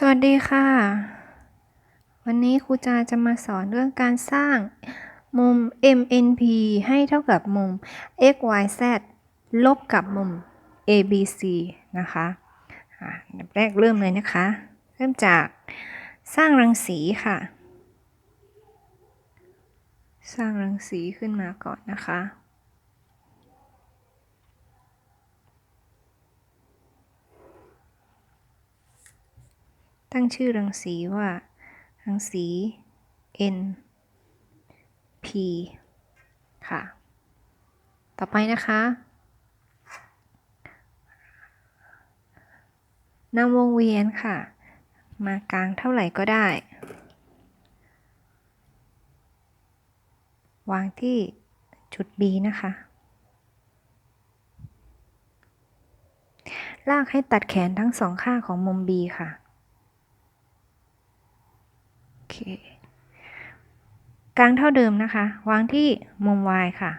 สวัสดีค่ะ วันนี้ครูจาจะมาสอนเรื่องการสร้างมุม MNP ให้เท่ากับมุม XYZ ลบกับมุม ABC นะคะอะอันแรกเริ่มเลยนะคะ เริ่มจากสร้างรังสีค่ะ สร้างรังสีขึ้นมาก่อนนะคะ ตั้งชื่อรังสีว่า รังสี N P ค่ะ ต่อไปนะคะนำวงเวียนค่ะ มากลางเท่าไหร่ก็ได้ วางที่จุด B นะคะ ลากให้ตัดแขนทั้งสองข้างของมุม B ค่ะ โอเค กลางเท่าเดิมนะคะ วางที่มุม y ค่ะ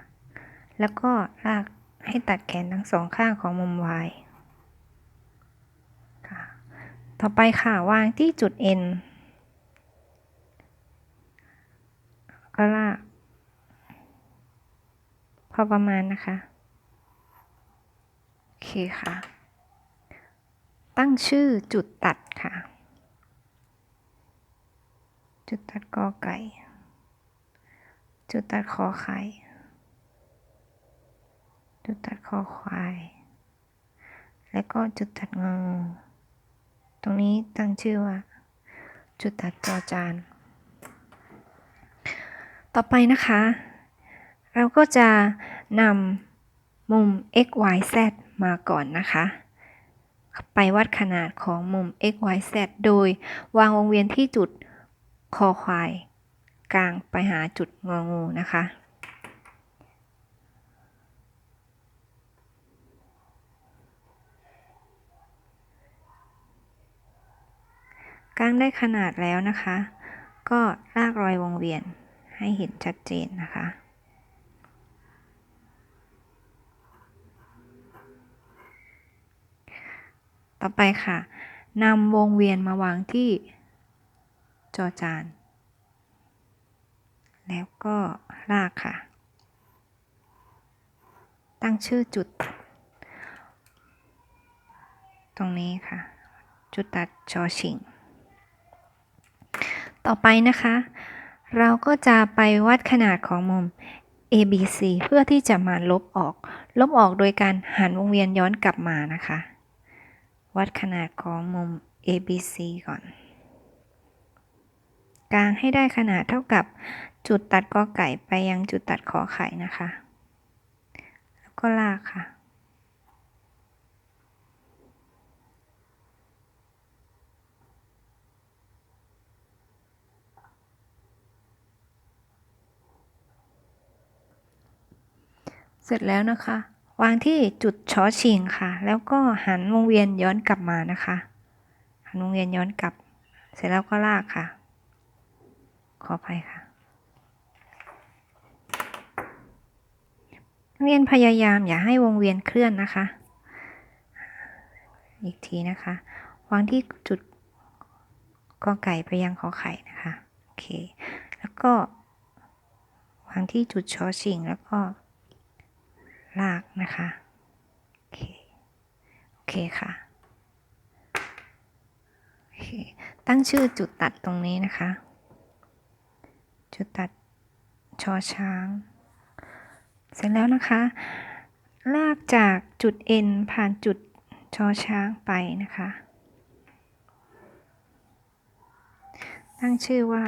แล้วก็ลากให้ตัดแขนทั้งสองข้างของมุม y ค่ะ ต่อไปค่ะ วางที่จุด n ก็ลากพอประมาณนะคะ โอเคค่ะ ตั้งชื่อจุดตัดค่ะ จุดตัดกอไก่ จุดตัดคอไข่ จุดตัดคอควาย และก็จุดตัดงองตรงนี้ตั้งชื่อว่า จุดตัดจอจาน ต่อไปนะคะ เราก็จะนำมุม x y z มาก่อนนะคะ ไปวัดขนาดของมุม x y z โดยวางวงเวียนที่จุด คอควาย กลางไปหาจุดงองูนะคะ กลางได้ขนาดแล้วนะคะ ก็ลากรอยวงเวียนให้เห็นชัดเจนนะคะต่อไปค่ะนำวงเวียนมาวางที่ จอจาน แล้วก็ลากค่ะ ตั้งชื่อจุด ตรงนี้ค่ะ จุดตัดชอชิง ต่อไปนะคะ เราก็จะไปวัดขนาดของมุม ABC เพื่อที่จะมาลบออก ลบออกโดยการหันวงเวียนย้อนกลับมานะคะ วัดขนาดของมุม ABC ก่อน กลางให้ได้ขนาดเท่ากับจุดตัดกอไก่ไปยังจุดตัดขอไข่นะคะ แล้วก็ลากค่ะ เสร็จแล้วนะคะ วางที่จุดชอชิงค่ะ แล้วก็หันวงเวียนย้อนกลับมานะคะ หันวงเวียนย้อนกลับ เสร็จแล้วก็ลากค่ะ ขออภัยค่ะ นักเรียนพยายามอย่าให้วงเวียนเคลื่อนนะคะ อีกทีนะคะ วางที่จุดกอไก่ไปยังขอไข่นะคะ โอเค แล้วก็ วางที่จุดชอชิงแล้วก็ลากนะคะ โอเค โอเคค่ะโอเคตั้งชื่อจุดตัดตรงนี้นะคะ จุดตัดชอช้าง เสร็จแล้วนะคะ ลากจากจุด N ผ่านจุดชอช้างไปนะคะ ตั้งชื่อว่า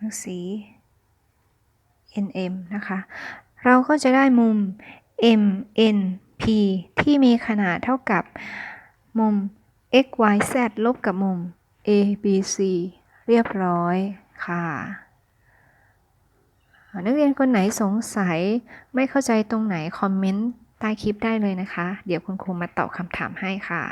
รังสี NM นะคะ เราก็จะได้มุม MNP ที่มีขนาดเท่ากับมุม XYZ ลบกับมุม ABC เรียบร้อยค่ะ นักเรียนคนไหนสงสัยไม่เข้าใจตรงไหนคอมเมนต์ใต้คลิปได้เลยนะคะ เดี๋ยวคุณครูมาตอบคำถามให้ค่ะ